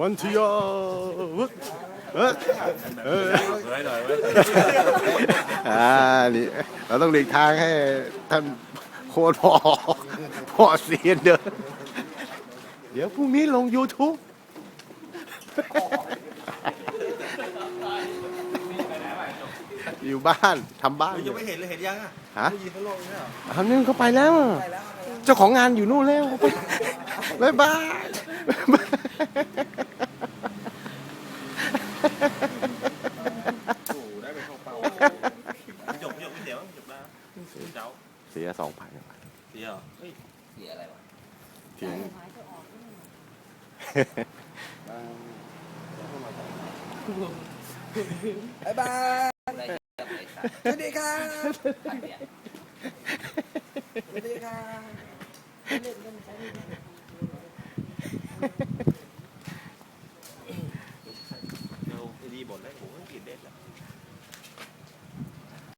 วันที่ยอเออเออเฮ้ยหน่อยเว้ยอ่านี่เราต้องหลีกทางให้ท่านโคตรพ่อพ่อเสียนเดินเดี๋ยวพรุ่งนี้ลง YouTube อยู่บ้านทำบ้านอยังยู่ไม่เห็นเลยเห็นยังอะฮะได้ยินเขาลงเนี่ยเหรอทำนึงเขาไปแล้ว เจ้าของงานอยู่นู่นแล้วไปบ๊ายบาย โอ้โหได้ ไปเข้าเป้าจบจบเดี๋ยวจบแล้วเจ้าเสียสองพันเดี๋ยวเฮ้ยเสียอะไรวะทิ้งบ๊ายบายสวัสดีครับสวัสดีครับเราไอ้ดีบ่นได้ผมก็กินเด็ดแหละ